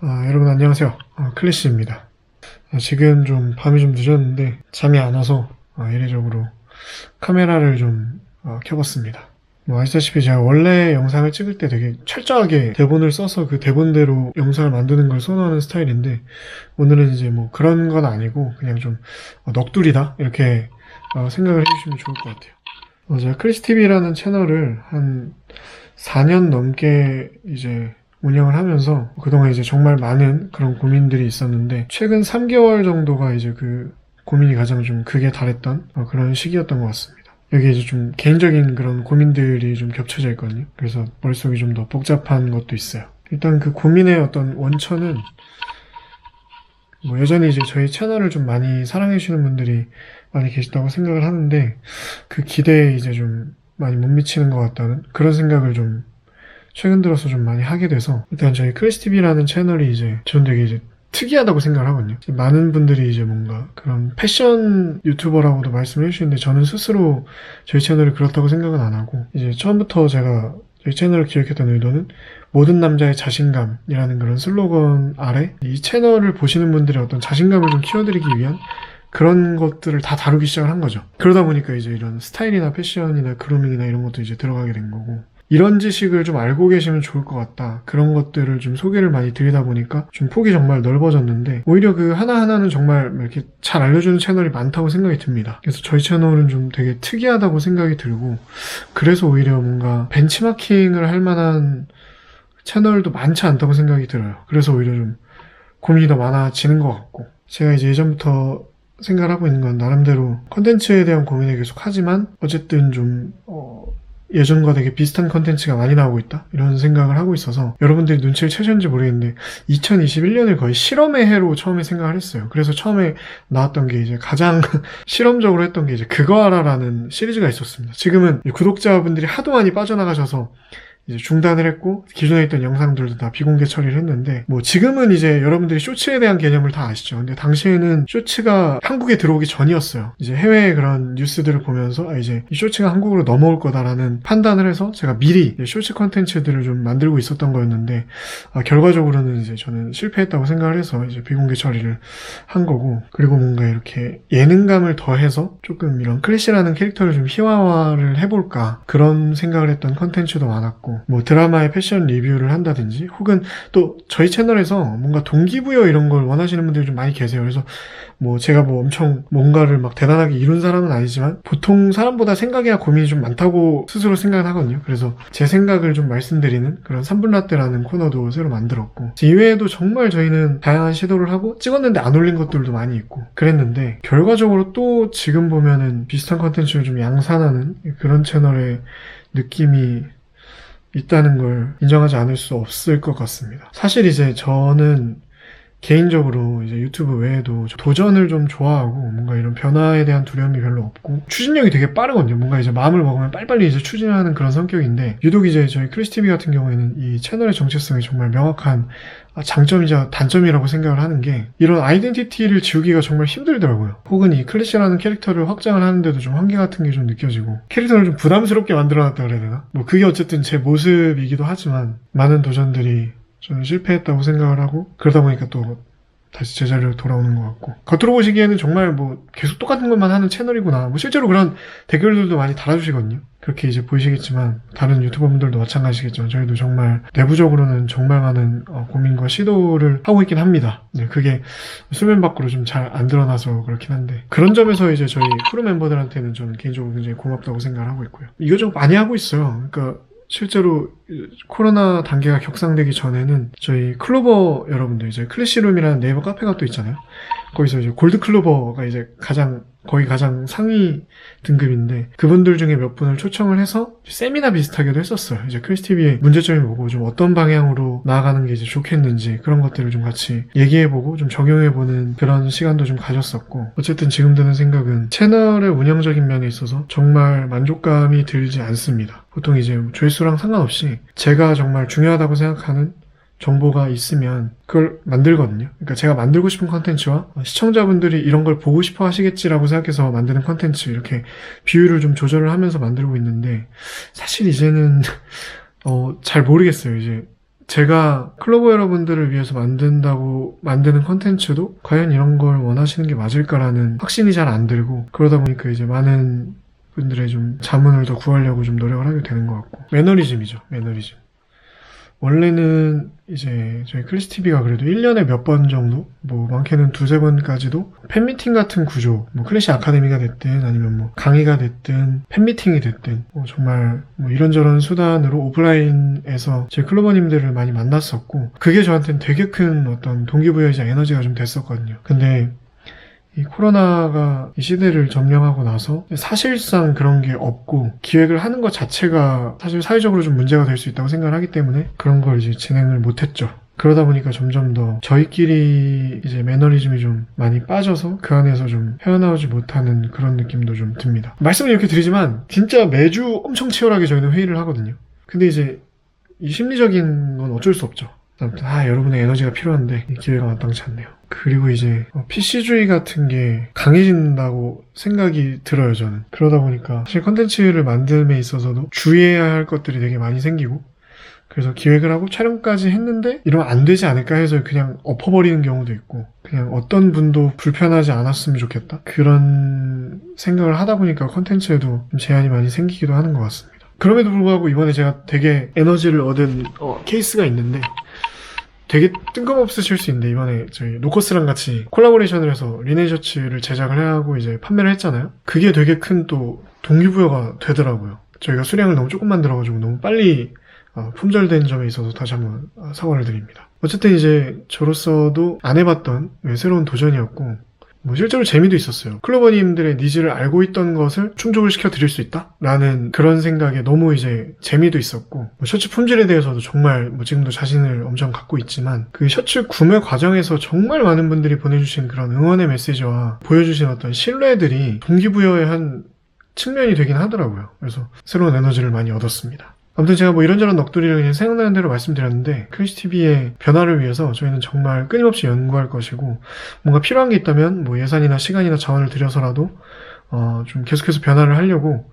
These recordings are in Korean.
아, 여러분 안녕하세요. 어, 클래시입니다. 아, 지금 좀 밤이 좀 늦었는데 잠이 안 와서 아, 이례적으로 카메라를 좀 어, 켜봤습니다. 뭐 아시다시피 제가 원래 영상을 찍을 때 되게 철저하게 대본을 써서 그 대본대로 영상을 만드는 걸 선호하는 스타일인데 오늘은 이제 뭐 그런 건 아니고 그냥 좀 어, 넋두리다 이렇게 어, 생각을 해주시면 좋을 것 같아요. 어, 제가 크리스티비라는 채널을 한 4년 넘게 이제 운영을 하면서 그동안 이제 정말 많은 그런 고민들이 있었는데 최근 3개월 정도가 이제 그 고민이 가장 좀 극에 달했던 어, 그런 시기였던 것 같습니다. 여기 이제 좀 개인적인 그런 고민들이 좀 겹쳐져 있거든요. 그래서 머릿속이 좀 더 복잡한 것도 있어요. 일단 그 고민의 어떤 원천은 뭐 여전히 이제 저희 채널을 좀 많이 사랑해 주시는 분들이 많이 계시다고 생각을 하는데 그 기대에 이제 좀 많이 못 미치는 것 같다는 그런 생각을 좀 최근 들어서 좀 많이 하게 돼서 일단 저희 크리스티비라는 채널이 이제 전 되게 이제 특이하다고 생각을 하거든요. 많은 분들이 이제 뭔가 그런 패션 유튜버라고도 말씀을 해주시는데 저는 스스로 저희 채널이 그렇다고 생각은 안 하고 이제 처음부터 제가 저희 채널을 기획했던 의도는 모든 남자의 자신감이라는 그런 슬로건 아래 이 채널을 보시는 분들의 어떤 자신감을 좀 키워드리기 위한 그런 것들을 다 다루기 시작을 한 거죠. 그러다 보니까 이제 이런 스타일이나 패션이나 그루밍이나 이런 것도 이제 들어가게 된 거고 이런 지식을 좀 알고 계시면 좋을 것 같다. 그런 것들을 좀 소개를 많이 드리다 보니까 좀 폭이 정말 넓어졌는데 오히려 그 하나하나는 정말 이렇게 잘 알려주는 채널이 많다고 생각이 듭니다. 그래서 저희 채널은 좀 되게 특이하다고 생각이 들고 그래서 오히려 뭔가 벤치마킹을 할 만한 채널도 많지 않다고 생각이 들어요. 그래서 오히려 좀 고민이 더 많아지는 것 같고 제가 이제 예전부터 생각을 하고 있는 건 나름대로 컨텐츠에 대한 고민을 계속 하지만 어쨌든 좀 어, 예전과 되게 비슷한 컨텐츠가 많이 나오고 있다? 이런 생각을 하고 있어서 여러분들이 눈치를 채셨는지 모르겠는데 2021년을 거의 실험의 해로 처음에 생각을 했어요. 그래서 처음에 나왔던 게 이제 가장 실험적으로 했던 게 이제 그거 알아라는 시리즈가 있었습니다. 지금은 구독자분들이 하도 많이 빠져나가셔서 이제 중단을 했고 기존에 있던 영상들도 다 비공개 처리를 했는데 뭐 지금은 이제 여러분들이 쇼츠에 대한 개념을 다 아시죠. 근데 당시에는 쇼츠가 한국에 들어오기 전이었어요. 이제 해외의 그런 뉴스들을 보면서 아 이제 이 쇼츠가 한국으로 넘어올 거다라는 판단을 해서 제가 미리 쇼츠 컨텐츠들을 좀 만들고 있었던 거였는데 아, 결과적으로는 이제 저는 실패했다고 생각을 해서 이제 비공개 처리를 한 거고 그리고 뭔가 이렇게 예능감을 더해서 조금 이런 클래시라는 캐릭터를 좀 희화화를 해볼까 그런 생각을 했던 컨텐츠도 많았고 뭐 드라마의 패션 리뷰를 한다든지 혹은 또 저희 채널에서 뭔가 동기부여 이런 걸 원하시는 분들이 좀 많이 계세요. 그래서 뭐 제가 뭐 엄청 뭔가를 막 대단하게 이룬 사람은 아니지만 보통 사람보다 생각이나 고민이 좀 많다고 스스로 생각을 하거든요. 그래서 제 생각을 좀 말씀드리는 그런 3분 라떼라는 코너도 새로 만들었고 이외에도 정말 저희는 다양한 시도를 하고 찍었는데 안 올린 것들도 많이 있고 그랬는데 결과적으로 또 지금 보면은 비슷한 컨텐츠를 좀 양산하는 그런 채널의 느낌이 있다는 걸 인정하지 않을 수 없을 것 같습니다. 사실 이제 저는 개인적으로 이제 유튜브 외에도 도전을 좀 좋아하고 뭔가 이런 변화에 대한 두려움이 별로 없고 추진력이 되게 빠르거든요. 뭔가 이제 마음을 먹으면 빨리빨리 이제 추진하는 그런 성격인데 유독 이제 저희 크리스티비 같은 경우에는 이 채널의 정체성이 정말 명확한 장점이자 단점이라고 생각을 하는 게 이런 아이덴티티를 지우기가 정말 힘들더라고요. 혹은 이 클래시라는 캐릭터를 확장을 하는데도 좀 한계 같은 게 좀 느껴지고 캐릭터를 좀 부담스럽게 만들어놨다 그래야 되나? 뭐 그게 어쨌든 제 모습이기도 하지만 많은 도전들이 저는 실패했다고 생각을 하고 그러다 보니까 또 다시 제자리로 돌아오는 것 같고. 겉으로 보시기에는 정말 뭐 계속 똑같은 것만 하는 채널이구나. 뭐 실제로 그런 댓글들도 많이 달아주시거든요. 그렇게 이제 보이시겠지만 다른 유튜버분들도 마찬가지겠지만 저희도 정말 내부적으로는 정말 많은 어, 고민과 시도를 하고 있긴 합니다. 네, 그게 수면 밖으로 좀 잘 안 드러나서 그렇긴 한데 그런 점에서 이제 저희 크루 멤버들한테는 저는 개인적으로 굉장히 고맙다고 생각을 하고 있고요. 이거저거 많이 하고 있어요. 그러니까 실제로 코로나 단계가 격상되기 전에는 저희 클로버 여러분들 이제 클래시룸이라는 네이버 카페가 또 있잖아요. 거기서 이제 골드 클로버가 이제 가장 거의 가장 상위 등급인데 그분들 중에 몇 분을 초청을 해서 세미나 비슷하게도 했었어요. 이제 크리스티비의 문제점이 뭐고 좀 어떤 방향으로 나아가는 게 이제 좋겠는지 그런 것들을 좀 같이 얘기해보고 좀 적용해보는 그런 시간도 좀 가졌었고 어쨌든 지금 드는 생각은 채널의 운영적인 면에 있어서 정말 만족감이 들지 않습니다. 보통 이제 조회수랑 상관없이 제가 정말 중요하다고 생각하는 정보가 있으면 그걸 만들거든요. 그러니까 제가 만들고 싶은 컨텐츠와 시청자분들이 이런 걸 보고 싶어 하시겠지라고 생각해서 만드는 컨텐츠 이렇게 비율을 좀 조절을 하면서 만들고 있는데 사실 이제는 어, 잘 모르겠어요. 이제 제가 클로버 여러분들을 위해서 만든다고 만드는 컨텐츠도 과연 이런 걸 원하시는 게 맞을까라는 확신이 잘 안 들고 그러다 보니까 이제 많은 분들의 좀 자문을 더 구하려고 좀 노력을 하게 되는 것 같고 매너리즘이죠 매너리즘 원래는 이제 저희 TV가 그래도 1년에 몇 번 정도, 뭐 많게는 두세 번까지도 팬미팅 같은 구조, 뭐 클래시 아카데미가 됐든 아니면 뭐 강의가 됐든 팬미팅이 됐든 뭐 정말 뭐 이런저런 수단으로 오프라인에서 제 클로버님들을 많이 만났었고 그게 저한테는 되게 큰 어떤 동기부여이자 에너지가 좀 됐었거든요. 근데 이 코로나가 이 시대를 점령하고 나서 사실상 그런 게 없고 기획을 하는 것 자체가 사실 사회적으로 좀 문제가 될 수 있다고 생각을 하기 때문에 그런 걸 이제 진행을 못했죠. 그러다 보니까 점점 더 저희끼리 이제 매너리즘이 좀 많이 빠져서 그 안에서 좀 헤어나오지 못하는 그런 느낌도 좀 듭니다. 말씀을 이렇게 드리지만 진짜 매주 엄청 치열하게 저희는 회의를 하거든요. 근데 이제 이 심리적인 건 어쩔 수 없죠. 아무튼 아 여러분의 에너지가 필요한데 이 기회가 마땅치 않네요. 그리고 이제 PC주의 같은 게 강해진다고 생각이 들어요 저는. 그러다 보니까 사실 컨텐츠를 만듦에 있어서도 주의해야 할 것들이 되게 많이 생기고 그래서 기획을 하고 촬영까지 했는데 이러면 안 되지 않을까 해서 그냥 엎어버리는 경우도 있고 그냥 어떤 분도 불편하지 않았으면 좋겠다 그런 생각을 하다 보니까 컨텐츠에도 좀 제한이 많이 생기기도 하는 것 같습니다. 그럼에도 불구하고 이번에 제가 되게 에너지를 얻은 어, 케이스가 있는데 되게 뜬금없으실 수 있는데 이번에 저희 노커스랑 같이 콜라보레이션을 해서 리네 셔츠를 제작을 하고 이제 판매를 했잖아요. 그게 되게 큰 또 동기부여가 되더라고요. 저희가 수량을 너무 조금 만들어가지고 너무 빨리 어, 품절된 점에 있어서 다시 한번 어, 사과를 드립니다. 어쨌든 이제 저로서도 안 해봤던 새로운 도전이었고 뭐 실제로 재미도 있었어요. 클로버님들의 니즈를 알고 있던 것을 충족을 시켜 드릴 수 있다? 라는 그런 생각에 너무 이제 재미도 있었고 뭐 셔츠 품질에 대해서도 정말 뭐 지금도 자신을 엄청 갖고 있지만 그 셔츠 구매 과정에서 정말 많은 분들이 보내주신 그런 응원의 메시지와 보여주신 어떤 신뢰들이 동기부여의 한 측면이 되긴 하더라고요. 그래서 새로운 에너지를 많이 얻었습니다. 아무튼 제가 뭐 이런저런 넋두리를 그냥 생각나는 대로 말씀드렸는데 크리스티비의 변화를 위해서 저희는 정말 끊임없이 연구할 것이고 뭔가 필요한 게 있다면 뭐 예산이나 시간이나 자원을 들여서라도 어, 좀 계속해서 변화를 하려고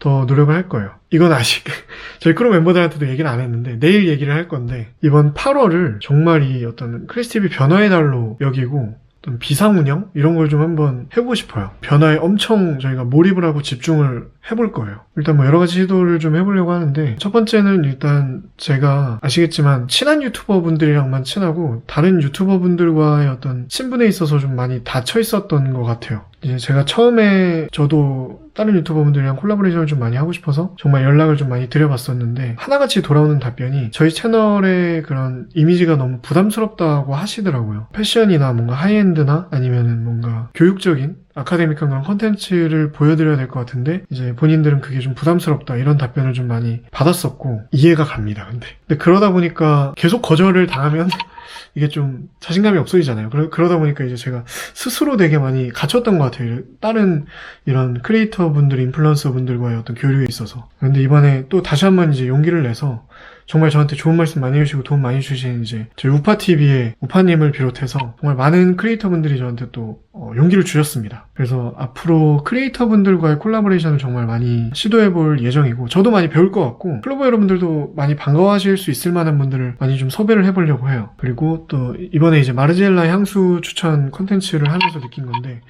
더 노력을 할 거예요. 이건 아직 저희 크루 멤버들한테도 얘기를 안 했는데 내일 얘기를 할 건데 이번 8월을 정말 이 어떤 크리스티비 변화의 달로 여기고 비상운영 이런 걸 좀 한번 해보고 싶어요. 변화에 엄청 저희가 몰입을 하고 집중을 해볼 거예요. 일단 뭐 여러 가지 시도를 좀 해보려고 하는데 첫 번째는 일단 제가 아시겠지만 친한 유튜버 분들이랑만 친하고 다른 유튜버 분들과의 어떤 친분에 있어서 좀 많이 닫혀 있었던 것 같아요. 이제 제가 처음에 저도 다른 유튜버 분들이랑 콜라보레이션을 좀 많이 하고 싶어서 정말 연락을 좀 많이 드려봤었는데 하나같이 돌아오는 답변이 저희 채널의 그런 이미지가 너무 부담스럽다고 하시더라고요. 패션이나 뭔가 하이엔드나 아니면은 뭔가 교육적인 아카데믹한 그런 컨텐츠를 보여드려야 될 것 같은데 이제 본인들은 그게 좀 부담스럽다 이런 답변을 좀 많이 받았었고 이해가 갑니다 근데. 근데 그러다 보니까 계속 거절을 당하면 이게 좀 자신감이 없어지잖아요. 그러, 그러다 보니까 이제 제가 스스로 되게 많이 갇혔던 것 같아요. 다른 이런 크리에이터 분들 인플루언서 분들과의 어떤 교류에 있어서. 근데 이번에 또 다시 한번 이제 용기를 내서 정말 저한테 좋은 말씀 많이 해주시고 도움 많이 주신 이제 저희 우파TV의 우파님을 비롯해서 정말 많은 크리에이터 분들이 저한테 또 어, 용기를 주셨습니다. 그래서 앞으로 크리에이터 분들과의 콜라보레이션을 정말 많이 시도해 볼 예정이고 저도 많이 배울 것 같고 플로버 여러분들도 많이 반가워하실 수 있을 만한 분들을 많이 좀 섭외를 해보려고 해요. 그리고 또 이번에 이제 마르지엘라 향수 추천 컨텐츠를 하면서 느낀 건데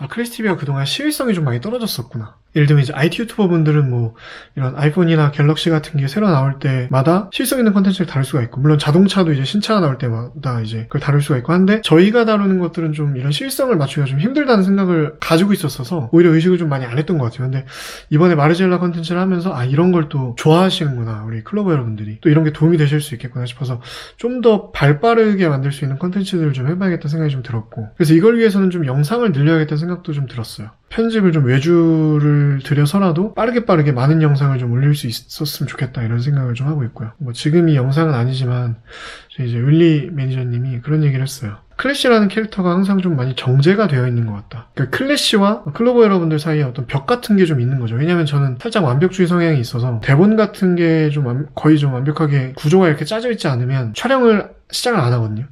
아, 크리스티비가 그동안 시의성이 좀 많이 떨어졌었구나. 예를 들면 이제 IT 유튜버 분들은 뭐 이런 아이폰이나 갤럭시 같은 게 새로 나올 때마다 실성 있는 컨텐츠를 다룰 수가 있고 물론 자동차도 이제 신차가 나올 때마다 이제 그걸 다룰 수가 있고 한데 저희가 다루는 것들은 좀 이런 실성을 맞추기가 좀 힘들다는 생각을 가지고 있었어서 오히려 의식을 좀 많이 안 했던 것 같아요. 근데 이번에 마르젤라 컨텐츠를 하면서 아 이런 걸 또 좋아하시는구나 우리 클로버 여러분들이 또 이런 게 도움이 되실 수 있겠구나 싶어서 좀 더 발빠르게 만들 수 있는 컨텐츠들을 좀 해봐야겠다는 생각이 좀 들었고 그래서 이걸 위해서는 좀 영상을 늘려야겠다는 생각도 좀 들었어요. 편집을 좀 외주를 들여서라도 빠르게 빠르게 많은 영상을 좀 올릴 수 있었으면 좋겠다 이런 생각을 좀 하고 있고요. 뭐 지금 이 영상은 아니지만 이제 윌리 매니저님이 그런 얘기를 했어요. 클래시라는 캐릭터가 항상 좀 많이 정제가 되어 있는 것 같다. 그러니까 클래시와 클로버 여러분들 사이에 어떤 벽 같은 게 좀 있는 거죠. 왜냐면 저는 살짝 완벽주의 성향이 있어서 대본 같은 게 좀 거의 좀 완벽하게 구조가 이렇게 짜져 있지 않으면 촬영을 시작을 안 하거든요.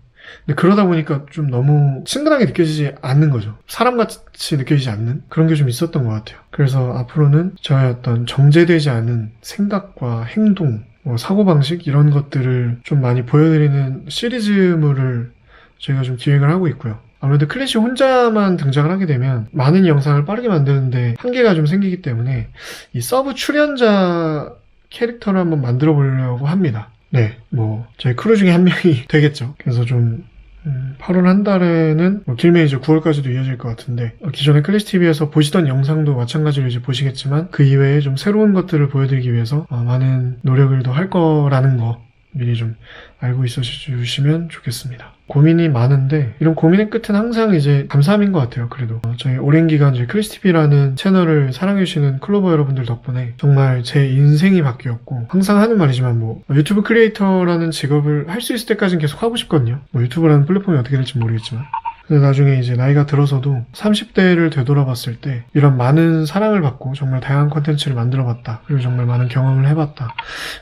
근데 그러다 보니까 좀 너무 친근하게 느껴지지 않는 거죠. 사람같이 느껴지지 않는 그런 게 좀 있었던 것 같아요. 그래서 앞으로는 저의 어떤 정제되지 않은 생각과 행동, 뭐 사고방식 이런 것들을 좀 많이 보여드리는 시리즈물을 저희가 좀 기획을 하고 있고요. 아무래도 클래시 혼자만 등장을 하게 되면 많은 영상을 빠르게 만드는데 한계가 좀 생기기 때문에 이 서브 출연자 캐릭터를 한번 만들어 보려고 합니다. 네, 뭐 저희 크루 중에 한 명이 되겠죠. 그래서 좀 음, 8월 한 달에는 뭐 길면 이제 9월까지도 이어질 것 같은데 어, 기존의 클래시 TV에서 보시던 영상도 마찬가지로 이제 보시겠지만 그 이외에 좀 새로운 것들을 보여드리기 위해서 어, 많은 노력을 더 할 거라는 거 미리 좀 알고 있어 주시면 좋겠습니다. 고민이 많은데 이런 고민의 끝은 항상 이제 감사함인 것 같아요. 그래도 어, 저희 오랜 기간 이제 크리스티비라는 채널을 사랑해주시는 클로버 여러분들 덕분에 정말 제 인생이 바뀌었고 항상 하는 말이지만 뭐 유튜브 크리에이터라는 직업을 할 수 있을 때까지는 계속 하고 싶거든요. 뭐 유튜브라는 플랫폼이 어떻게 될지 모르겠지만 근데 나중에 이제 나이가 들어서도 30대를 되돌아봤을 때 이런 많은 사랑을 받고 정말 다양한 콘텐츠를 만들어 봤다. 그리고 정말 많은 경험을 해봤다.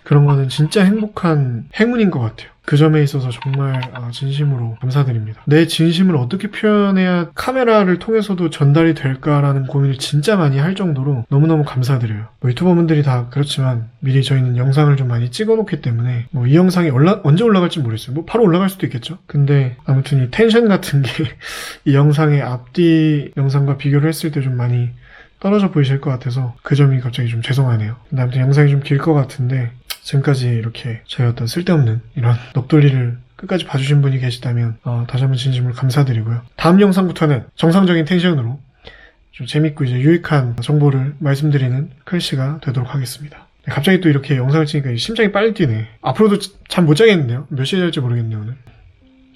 그런 거는 진짜 행복한 행운인 것 같아요. 그 점에 있어서 정말 아, 진심으로 감사드립니다. 내 진심을 어떻게 표현해야 카메라를 통해서도 전달이 될까라는 고민을 진짜 많이 할 정도로 너무너무 감사드려요. 뭐 유튜버분들이 다 그렇지만 미리 저희는 영상을 좀 많이 찍어놓기 때문에 뭐 이 영상이 올라, 언제 올라갈지 모르겠어요. 뭐 바로 올라갈 수도 있겠죠. 근데 아무튼 이 텐션 같은 게 이 영상의 앞뒤 영상과 비교를 했을 때 좀 많이 떨어져 보이실 것 같아서 그 점이 갑자기 좀 죄송하네요. 근데 아무튼 영상이 좀 길 것 같은데 지금까지 이렇게 저희 어떤 쓸데없는 이런 넋돌리를 끝까지 봐주신 분이 계시다면 어, 다시 한번 진심으로 감사드리고요. 다음 영상부터는 정상적인 텐션으로 좀 재밌고 이제 유익한 정보를 말씀드리는 클래시가 되도록 하겠습니다. 네, 갑자기 또 이렇게 영상을 찍으니까 심장이 빨리 뛰네. 앞으로도 잠 못 자겠는데요. 몇 시에 잘지 모르겠네요 오늘.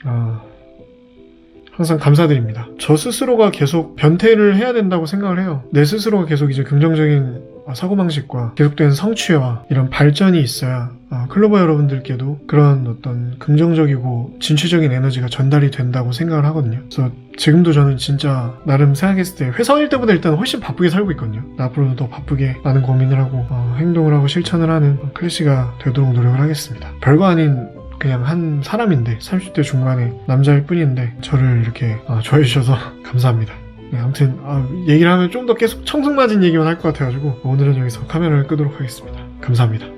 아, 항상 감사드립니다. 저 스스로가 계속 변태를 해야 된다고 생각을 해요. 내 스스로가 계속 이제 긍정적인 어, 사고방식과 계속된 성취와 이런 발전이 있어야 어, 클로버 여러분들께도 그런 어떤 긍정적이고 진취적인 에너지가 전달이 된다고 생각을 하거든요. 그래서 지금도 저는 진짜 나름 생각했을 때 회사일 때보다 일단 훨씬 바쁘게 살고 있거든요. 앞으로도 더 바쁘게 많은 고민을 하고 어, 행동을 하고 실천을 하는 클래시가 되도록 노력을 하겠습니다. 별거 아닌 그냥 한 사람인데 30대 중반의 남자일 뿐인데 저를 이렇게 어, 좋아해 주셔서 감사합니다. 네, 아무튼 아, 얘기를 하면 좀 더 계속 청승맞은 얘기만 할 것 같아가지고 오늘은 여기서 카메라를 끄도록 하겠습니다. 감사합니다.